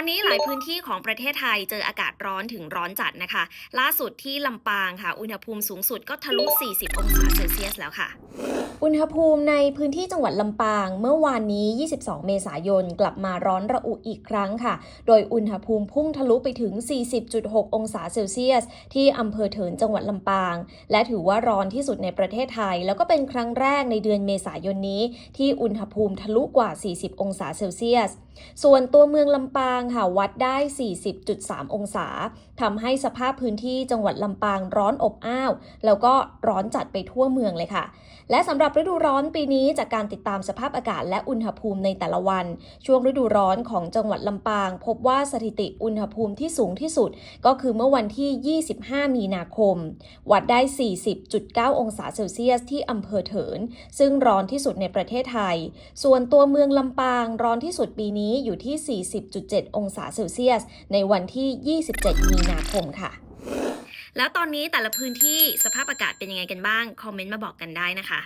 อนนี้หลายพื้นที่ของประเทศไทยเจออากาศร้อนถึงร้อนจัดนะคะ ล่าสุดที่ลำปางค่ะ อุณหภูมิสูงสุดก็ทะลุ 40 องศาเซลเซียสแล้วค่ะ อุณหภูมิในพื้นที่จังหวัดลำปาง เมื่อวานนี้ 22 เมษายน กลับมาร้อนระอุอีกครั้งค่ะ โดยอุณหภูมิพุ่งทะลุไปถึง 40.6 องศาเซลเซียส ที่อำเภอเถินจังหวัดลำปาง และถือว่าร้อนที่สุดในประเทศไทย แล้วก็เป็นครั้งแรกในเดือนเมษายนนี้ ที่อุณหภูมิทะลุกว่า 40 องศาเซลเซียส ส่วนตัวเมืองลำปางค่ะวัดได้ 40.3 องศาทำให้สภาพพื้นที่จังหวัดลำปางร้อนอบอ้าว แล้วก็ร้อนจัดไปทั่วเมืองเลยค่ะ และสำหรับฤดูร้อนปีนี้จากการติดตามสภาพอากาศและอุณหภูมิในแต่ละวัน ช่วงฤดูร้อนของจังหวัดลำปาง พบว่าสถิติอุณหภูมิที่สูงที่สุด ก็คือเมื่อวันที่ 25 มีนาคม วัดได้ 40.9 องศาเซลเซียสที่อำเภอเถิน ซึ่งร้อนที่สุดในประเทศไทย ส่วนตัวเมืองลำปางร้อนที่สุดปีนี้อยู่ที่ 40.7 องศาเซลเซียส ในวันที่ 27 มีนาคมค่ะแล้วตอนนี้แต่ละพื้นที่สภาพอากาศเป็นยังไงกันบ้าง คอมเมนต์มาบอกกันได้นะคะ